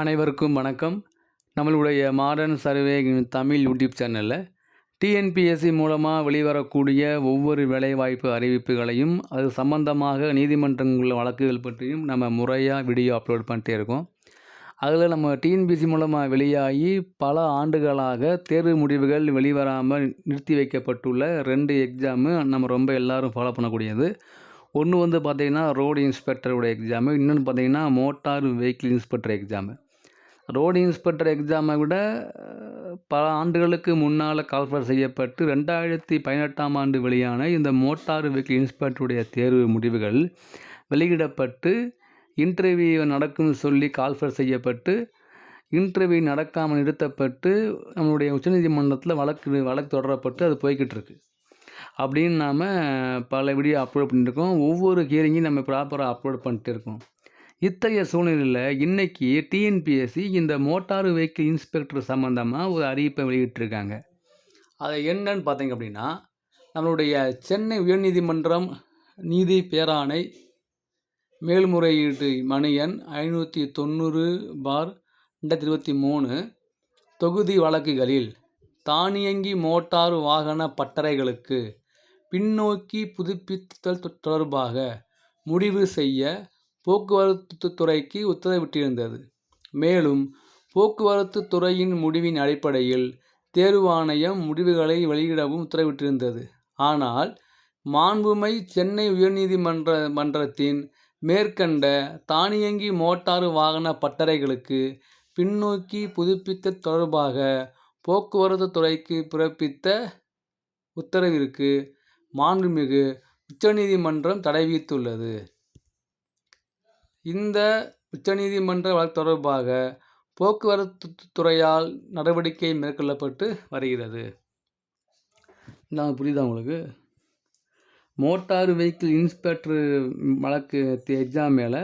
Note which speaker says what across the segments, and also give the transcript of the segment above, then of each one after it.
Speaker 1: அனைவருக்கும் வணக்கம். நம்மளுடைய மாடர்ன் சர்வே தமிழ் யூடியூப் சேனலில் டிஎன்பிஎஸ்சி மூலமாக வெளிவரக்கூடிய ஒவ்வொரு வேலைவாய்ப்பு அறிவிப்புகளையும் அது சம்பந்தமாக நீதிமன்றங்களில் வழக்குகள் பற்றியும் நம்ம முறையாக வீடியோ அப்லோட் பண்ணிட்டே இருக்கோம். அதில் நம்ம டிஎன்பிஎஸ்சி மூலமாக வெளியாகி பல ஆண்டுகளாக தேர்வு முடிவுகள் வெளிவராமல் நிறுத்தி வைக்கப்பட்டுள்ள ரெண்டு எக்ஸாமு நம்ம ரொம்ப எல்லோரும் ஃபாலோ பண்ணக்கூடியது. ஒன்று வந்து பார்த்திங்கன்னா ரோடு இன்ஸ்பெக்டருடைய எக்ஸாமு இன்னொன்று பார்த்தீங்கன்னா motor vehicle inspector exam road inspector எக்ஸாமை விட பல ஆண்டுகளுக்கு முன்னால் கால்ஃபர் செய்யப்பட்டு ரெண்டாயிரத்தி பதினெட்டாம் ஆண்டு வெளியான இந்த மோட்டார் வெஹிக்கிள் இன்ஸ்பெக்டருடைய தேர்வு முடிவுகள் வெளியிடப்பட்டு இன்டர்வியூ நடக்கும்னு சொல்லி கால்ஃபர் செய்யப்பட்டு இன்டர்வியூ நடக்காமல் நிறுத்தப்பட்டு நம்மளுடைய உச்சநீதிமன்றத்தில் வழக்கு வழக்கு தொடரப்பட்டு அது போய்கிட்டிருக்கு. அப்படின்னு நாம் பல வீடியோ அப்லோட் பண்ணியிருக்கோம். ஒவ்வொரு ஹியரிங்கையும் நம்ம ப்ராப்பராக அப்லோட் பண்ணிட்டு இருக்கோம். இத்தகைய சூழ்நிலையில் இன்னைக்கு டிஎன்பிஎஸ்சி இந்த மோட்டார் வெஹிக்கிள் இன்ஸ்பெக்டர் சம்மந்தமாக ஒரு அறிவிப்பை வெளியிட்டிருக்காங்க. அது என்னன்னு பார்த்தீங்க அப்படின்னா நம்மளுடைய சென்னை உயர்நீதிமன்றம் நீதி பேராணை மேல்முறையீட்டு மனு எண் ஐநூற்றி தொண்ணூறு பார் ரெண்டாயிரத்தி இருபத்தி மூணு தொகுதி வழக்குகளில் தானியங்கி மோட்டார் வாகன பட்டறைகளுக்கு பின்னோக்கி புதுப்பித்தல் தொடர்பாக முடிவு செய்ய போக்குவரத்து துறைக்கு உத்தரவிட்டிருந்தது. மேலும் போக்குவரத்து துறையின் முடிவின் அடிப்படையில் தேர்வாணையம் முடிவுகளை வெளியிடவும் உத்தரவிட்டிருந்தது. ஆனால் மாண்புமை சென்னை உயர்நீதிமன்ற மன்றத்தின் மேற்கண்ட தானியங்கி மோட்டார் வாகன பட்டறைகளுக்கு பின்னோக்கி புதுப்பித்த தொடர்பாக போக்குவரத்து துறைக்கு பிறப்பித்த உத்தரவிற்கு மாண்புமிகு உச்சநீதிமன்றம் தடை விதித்துள்ளது. இந்த உச்சநீதிமன்ற வழக்கு தொடர்பாக போக்குவரத்து துறையால் நடவடிக்கை மேற்கொள்ளப்பட்டு வருகிறது. நான் புரியுதா உங்களுக்கு? மோட்டார் வெஹிக்கிள் இன்ஸ்பெக்டர் வழக்கு எக்ஸாம் மேலே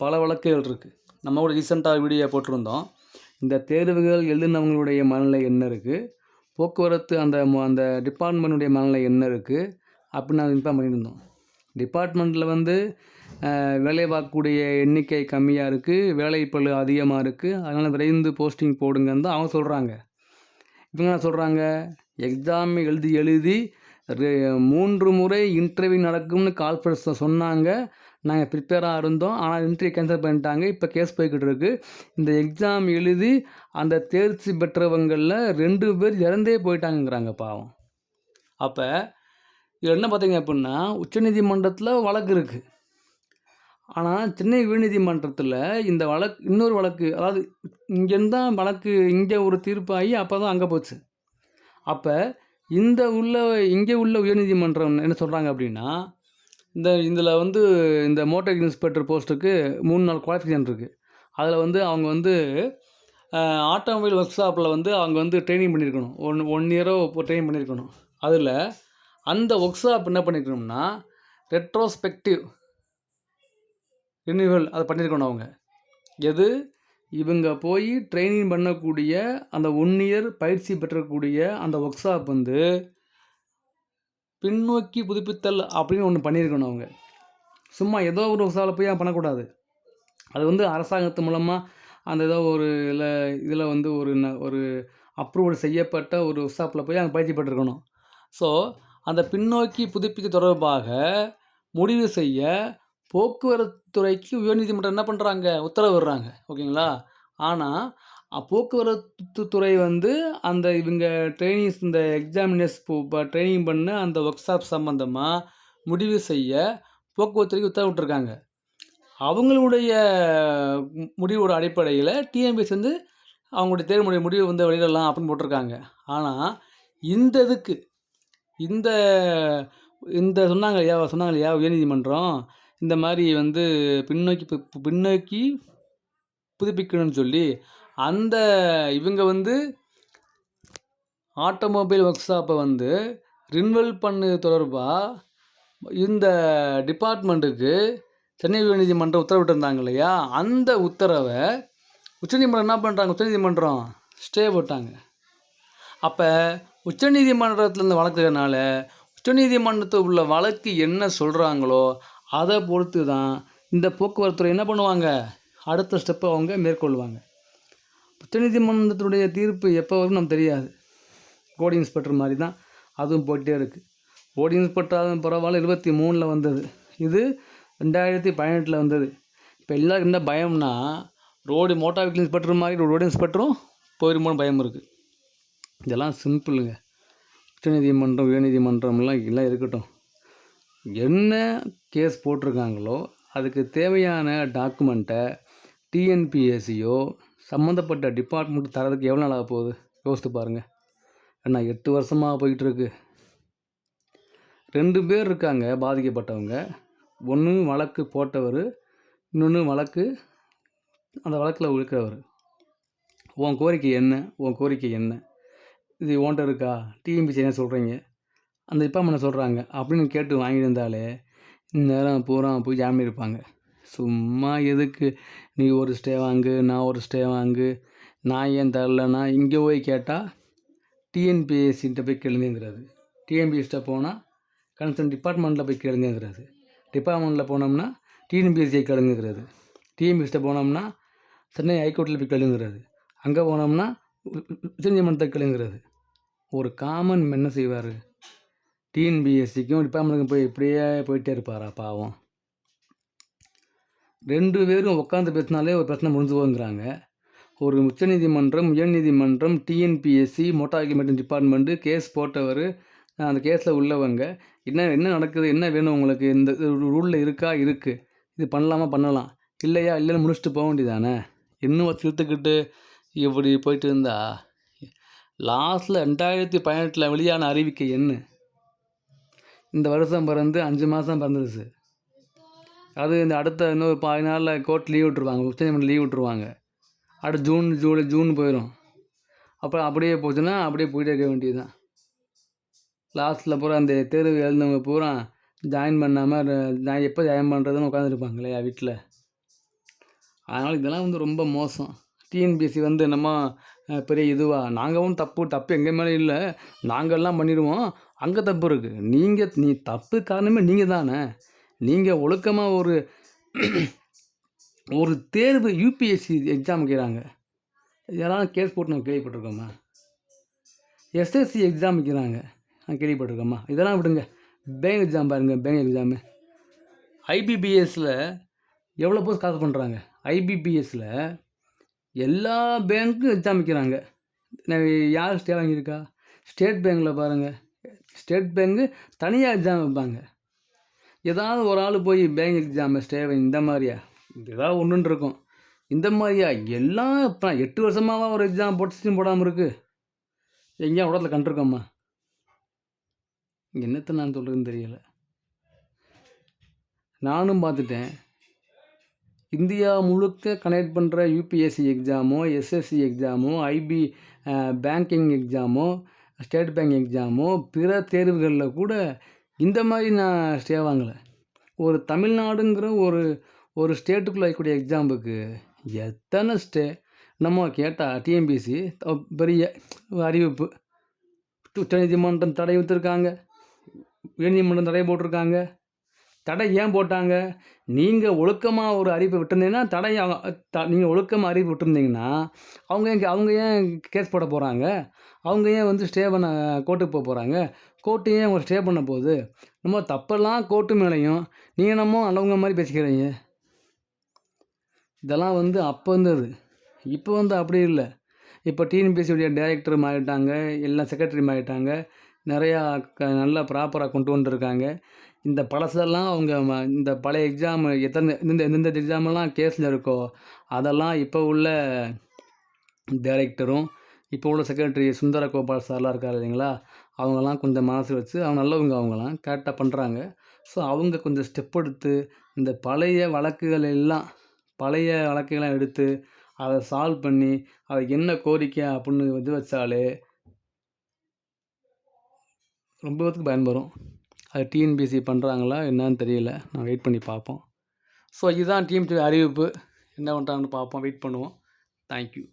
Speaker 1: பல வழக்குகள் இருக்குது நம்ம கூட ரீசெண்டாக வீடியோ போட்டிருந்தோம். இந்த தேர்வுகள் எழுதினவங்களுடைய மனநிலை என்ன இருக்குது போக்குவரத்து அந்த அந்த டிபார்ட்மெண்ட்டுடைய மனநிலை என்ன இருக்குது அப்படின்னு நாங்கள் இன்ஃபார்ம் பண்ணியிருந்தோம். டிபார்ட்மெண்ட்டில் வந்து வேலை பார்க்கக்கூடிய எண்ணிக்கை கம்மியாக இருக்குது வேலைப்பளு அதிகமாக இருக்குது அதனால் விரைந்து போஸ்டிங் போடுங்கன்னு தான் அவங்க சொல்கிறாங்க இவங்க என்ன சொல்கிறாங்க எக்ஸாம் எழுதி எழுதி ரெ- மூன்று முறை இன்டர்வியூ நடக்கும்னு கால்ஃபரன்ஸ் சொன்னாங்க. நாங்கள் ப்ரிப்பேராக இருந்தோம். ஆனால் இன்டர்வியூ கேன்சல் பண்ணிட்டாங்க. இப்போ கேஸ் போய்கிட்டு இருக்குது இந்த எக்ஸாம் எழுதி அந்த தேர்ச்சி பெற்றவங்களில் ரெண்டு பேர் இறந்தே போயிட்டாங்கங்கிறாங்க பாவம். அப்போ இது என்ன பார்த்தீங்க அப்படின்னா உச்சநீதிமன்றத்தில் வழக்கு இருக்குது ஆனால் சென்னை உயர்நீதிமன்றத்தில் இந்த வழக்கு இன்னொரு வழக்கு அதாவது இங்கேருந்து தான் வழக்கு இங்கே ஒரு தீர்ப்பாகி அப்போ தான் அங்கே போச்சு. அப்போ இந்த உள்ள இங்கே உள்ள உயர்நீதிமன்றம் என்ன சொல்கிறாங்க அப்படின்னா இந்த இதில் வந்து இந்த மோட்டார் இன்ஸ்பெக்டர் போஸ்ட்டுக்கு மூணு நாள் குவாலிஃபிகேஷன் இருக்குது அதில் வந்து அவங்க வந்து ஆட்டோமொபைல் ஒர்க் ஷாப்பில் வந்து அவங்க வந்து ட்ரைனிங் பண்ணியிருக்கணும். ஒன் ஒன் இயரோ இப்போ பண்ணியிருக்கணும். அதில் அந்த ஒர்க் ஷாப் என்ன பண்ணியிருக்கணும்னா ரெட்ரோஸ்பெக்டிவ் ரினியூவல் அதை பண்ணியிருக்கணும் அவங்க. எது? இவங்க போய் ட்ரைனிங் பண்ணக்கூடிய அந்த ஒன் இயர் பயிற்சி பெற்றக்கூடிய அந்த ஒர்க் ஷாப் வந்து பின்னோக்கி புதுப்பித்தல் அப்படின்னு ஒன்று பண்ணியிருக்கணும் அவங்க. சும்மா ஏதோ ஒரு ஒர்க் ஷாப்பில் போய் பண்ணக்கூடாது? அது வந்து அரசாங்கத்து மூலமாக அந்த ஏதோ ஒரு இல்லை இதில் வந்து ஒரு ந- ஒரு அப்ரூவல் செய்யப்பட்ட ஒரு ஒர்க் ஷாப்பில் போய் அங்கே பயிற்சி பெற்றிருக்கணும். ஸோ அந்த பின்னோக்கி புதுப்பிக்க தொடர்பாக முடிவு செய்ய போக்குவரத்து துறைக்கு உயர்நீதிமன்றம் என்ன பண்ணுறாங்க உத்தரவிடுறாங்க ஓகேங்களா? ஆனால் போக்குவரத்து துறை வந்து அந்த இவங்க ட்ரைனிங்ஸ் இந்த எக்ஸாமினர்ஸ் ட்ரைனிங் பண்ண அந்த ஒர்க் ஷாப் சம்மந்தமாக முடிவு செய்ய போக்குவரத்துறைக்கு உத்தரவிட்டுருக்காங்க அவங்களுடைய முடிவோட அடிப்படையில் டிஎம்பிஎஸ் வந்து அவங்களுடைய தேர்வுடைய முடிவு வந்து வெளியிடலாம் அப்படின்னு போட்டிருக்காங்க. ஆனால் இந்த இதுக்கு இந்த இந்த சொன்னாங்க இல்லையா? சொன்னாங்க இல்லையா? உயர்நீதிமன்றம் இந்த மாதிரி வந்து பின்னோக்கி பின்னோக்கி புதுப்பிக்கணும்னு சொல்லி அந்த இவங்க வந்து ஆட்டோமொபைல் ஒர்க் ஷாப்பை வந்து ரின்வெல் பண்ணு தொடர்பாக இந்த டிபார்ட்மெண்ட்டுக்கு சென்னை உயர்நீதிமன்றம் உத்தரவிட்டிருந்தாங்க இல்லையா? அந்த உத்தரவை உச்சநீதிமன்றம் என்ன பண்ணுறாங்க உச்சநீதிமன்றம் ஸ்டே போட்டாங்க. அப்போ உச்சநீதிமன்றத்தில் இருந்த வழக்குனால உச்சநீதிமன்றத்தில் உள்ள வழக்கு என்ன சொல்கிறாங்களோ அதை பொறுத்து தான் இந்த போக்குவரத்துறை என்ன பண்ணுவாங்க? அடுத்த ஸ்டெப்பை அவங்க மேற்கொள்வாங்க. உச்சநீதிமன்றத்தினுடைய தீர்ப்பு எப்போ வரும் நமக்கு தெரியாது. கோடி இன்ஸ்பெக்டர் மாதிரி தான் அதுவும் போயிட்டே இருக்குது கோடி இன்ஸ்பெக்டர் பரவாயில்ல இருபத்தி மூணில் வந்தது. இது ரெண்டாயிரத்தி பதினெட்டில் வந்தது. இப்போ எல்லாருக்கும் என்ன பயம்னா ரோடு மோட்டார் வெஹிக்கிள் இன்ஸ்பெக்டர் மாதிரி ரோடு இன்ஸ்பெக்டரும் போயிருமோன்னு பயம் இருக்குது இதெல்லாம் சிம்பிளுங்க உச்சநீதிமன்றம் உயர்நீதிமன்றம்லாம் எல்லாம் இருக்கட்டும். என்ன கேஸ் போட்டிருக்காங்களோ அதுக்கு தேவையான டாக்குமெண்ட்டை டிஎன்பிஎஸ்சியோ சம்மந்தப்பட்ட டிபார்ட்மெண்ட் தரதுக்கு எவ்வளோ நாள் ஆக போகுது? யோசித்து பாருங்கள் ஏன்னா எட்டு வருஷமாக போயிட்டுருக்கு ரெண்டு பேர் இருக்காங்க பாதிக்கப்பட்டவங்க. ஒன்று வழக்கு போட்டவர் இன்னொன்று வழக்கு அந்த வழக்கில் இருக்கிறவர். உன் கோரிக்கை என்ன? உன் கோரிக்கை என்ன? இது ஓன்ட்ட இருக்கா? டிஎம்பிசி என்ன சொல்கிறீங்க அந்த டிபார்ட்மெண்ட் சொல்கிறாங்க அப்படின்னு கேட்டு வாங்கியிருந்தாலே இந்நேரம் பூரா போய் ஜாமீன் இருப்பாங்க. சும்மா எதுக்கு? நீ ஒரு ஸ்டே வாங்கு நான் ஒரு ஸ்டே வாங்கு நான் ஏன் தரலன்னா இங்கே போய் கேட்டால் டிஎன்பிஎஸ்சிகிட்ட போய் கேளுங்கிறது டிஎன்பிஎஸ்கிட்ட போனால் கன்சர்ன் டிபார்ட்மெண்ட்டில் போய் கேளுங்கிறது டிபார்ட்மெண்ட்டில் போனோம்னா டிஎன்பிஎஸ்சியை கேளுங்கிறது டிஎன்பிஎஸ்கிட்ட போனோம்னா சென்னை ஹைகோர்ட்டில் போய் கேளுங்கிறது அங்கே போனோம்னா உச்சநீதிமன்றத்தை கேளுங்கிறது ஒரு காமன் என்ன செய்வார்? டிஎன்பிஎஸ்சிக்கும் டிபார்ட்மெண்ட்டுக்கும் போய் இப்படியே போயிட்டே இருப்பாரா பாவம். ரெண்டு பேரும் உட்காந்து பேசினாலே ஒரு பிரச்சனை முடிஞ்சு போகுங்கிறாங்க ஒரு உச்சநீதிமன்றம் உயர்நீதிமன்றம் TNPSC motor vehicle department case போட்டவர் அந்த கேஸில் உள்ளவங்க என்ன என்ன நடக்குது என்ன வேணும் உங்களுக்கு? இந்த ரூலில் இருக்கா? இருக்குது இது பண்ணலாமா? பண்ணலாம். இல்லையா? இல்லைன்னு முடிச்சுட்டு போக வேண்டியதானே? இன்னும் திருத்துக்கிட்டு இப்படி போயிட்டு இருந்தா? லாஸ்ட்டில் ரெண்டாயிரத்தி பதினெட்டில் வெளியான அறிவிக்கை என்ன? இந்த வருஷம் பிறந்து அஞ்சு மாதம் பிறந்துருச்சு. அது இந்த அடுத்த இன்னொரு பாதி நாளில் கோர்ட் லீவ் விட்ருவாங்க உச்சநீதிமன்றம் லீவ் விட்ருவாங்க அடுத்து ஜூன் ஜூலை ஜூன் போயிடும் அப்புறம் அப்படியே போச்சுன்னா அப்படியே போயிட்டே இருக்க வேண்டியது தான் லாஸ்ட்டில் பூரா அந்த தேர்வு எழுந்தவங்க பூரா ஜாயின் பண்ணாமல் நான் எப்போ ஜாயின் பண்ணுறதுன்னு உட்காந்துருப்பாங்க இல்லையா வீட்டில் அதனால் இதெல்லாம் வந்து ரொம்ப மோசம். டிஎன்பிஎஸ்சி வந்து நம்ம பெரிய இதுவாக நாங்களும் தப்பு தப்பு எங்கள் மேலே இல்லை. நாங்கள்லாம் பண்ணிடுவோம். அங்கே தப்பு இருக்குது நீங்கள் நீ தப்பு காரணமே நீங்கள் தானே. நீங்கள் ஒழுக்கமாக ஒரு ஒரு தேர்வு யூபிஎஸ்சி எக்ஸாம் வைக்கிறாங்க யாராவது கேஸ் போட்டு நம்ம கேள்விப்பட்டிருக்கோமா? எஸ்எஸ்சி எக்ஸாம் வைக்கிறாங்க நான் கேள்விப்பட்டிருக்கோமா இதெல்லாம் விடுங்க. பேங்க் எக்ஸாம் பாருங்கள் பேங்க் எக்ஸாமு ஐபிபிஎஸ்சில் எவ்வளோ போஸ்ட் காசு பண்ணுறாங்க ஐபிபிஎஸ்சில் எல்லா பேங்க்கும் எக்ஸாம் வைக்கிறாங்க. யார் ஸ்டே வாங்கியிருக்கா? ஸ்டேட் பேங்க்கில் பாருங்கள் ஸ்டேட் பேங்க்கு தனியாக எக்ஸாம் வைப்பாங்க. ஏதாவது ஒரு ஆள் போய் பேங்க் எக்ஸாம் ஸ்டே இந்த மாதிரியா? ஏதாவது ஒன்றுன்னு இருக்கும். இந்த மாதிரியா? எல்லாம் இப்போ எட்டு வருஷமாக ஒரு எக்ஸாம் போட்டு சிஸ்டம் போடாமல் இருக்குது எங்கேயா உடத்தில் கண்டிருக்கோம்மா. என்னத்தை நான் சொல்கிறதுன்னு தெரியலை. நானும் பார்த்துட்டேன். இந்தியா முழுக்க கனெக்ட் பண்ணுற யூபிஎஸ்சி எக்ஸாமோ எஸ்எஸ்சி எக்ஸாமோ ஐபி பேங்கிங் எக்ஸாமோ ஸ்டேட் பேங்க் எக்ஸாமோ பிற தேர்வுகளில் கூட இந்த மாதிரி நான் ஸ்டே வாங்கலை. ஒரு தமிழ்நாடுங்கிற ஒரு ஒரு ஸ்டேட்டுக்குள்ளே இருக்கக்கூடிய எக்ஸாம்புக்கு எத்தனை ஸ்டே நம்ம கேட்டால் டிஎம்பிசி பெரிய அறிவிப்பு. உச்சநீதிமன்றம் தடை விற்றுருக்காங்க உயர்நீதிமன்றம் தடை போட்டிருக்காங்க. தடை ஏன் போட்டாங்க? நீங்கள் ஒழுக்கமாக ஒரு அறிவிப்பு விட்டுருந்தீங்கன்னா தடை த நீங்கள் ஒழுக்கமாக அறிவிப்பு விட்டுருந்தீங்கன்னா அவங்க ஏன் அவங்க ஏன் கேஸ் போட போகிறாங்க அவங்க ஏன் வந்து ஸ்டே பண்ண கோர்ட்டுக்கு போக போகிறாங்க கோர்ட்டு ஏன் அவங்க ஸ்டே பண்ண போகுது? நம்ம தப்பெல்லாம் கோர்ட்டு மேலேயும் நீங்கள் நம்ம நல்லவங்க மாதிரி பேசிக்கிறீங்க. இதெல்லாம் வந்து அப்போ இருந்தது. இப்போ வந்து அப்படி இல்லை. இப்போ டிஎன்பிஎஸ்சியுடைய டைரக்டர் மாறிட்டாங்க எல்லாம் செக்ரட்டரி மாறிட்டாங்க நிறையா க நல்லா ப்ராப்பராக கொண்டு வந்துருக்காங்க. இந்த பழசெல்லாம் அவங்க ம இந்த பழைய எக்ஸாம் எத்தனை இந்த எந்தெந்த எக்ஸாமெல்லாம் கேஸில் இருக்கோ அதெல்லாம் இப்போ உள்ள டைரக்டரும் இப்போ உள்ள செக்ரட்டரி சுந்தர கோபால் சார்லாம் இருக்கார் இல்லைங்களா அவங்கெல்லாம் கொஞ்சம் மனசு வச்சு அவங்க நல்லவங்க அவங்களாம் கரெக்டாக பண்ணுறாங்க ஸோ அவங்க கொஞ்சம் ஸ்டெப் எடுத்து இந்த பழைய வழக்குகள் எல்லாம் பழைய வழக்குகள்லாம் எடுத்து அதை சால்வ் பண்ணி அதுக்கு என்ன கோரிக்கை அப்படின்னு இது வச்சாலே ரொம்ப பேத்துக்கு பயன்பெறும் அது டிஎன்பிஎஸ்சி பண்ணுறாங்களா என்னன்னு தெரியல. நான் வெயிட் பண்ணி பார்ப்போம். ஸோ இதுதான் டிஎம்டி அறிவிப்பு. என்ன பண்ணுறாங்கன்னு பார்ப்போம். வெயிட் பண்ணுவோம். தேங்க்யூ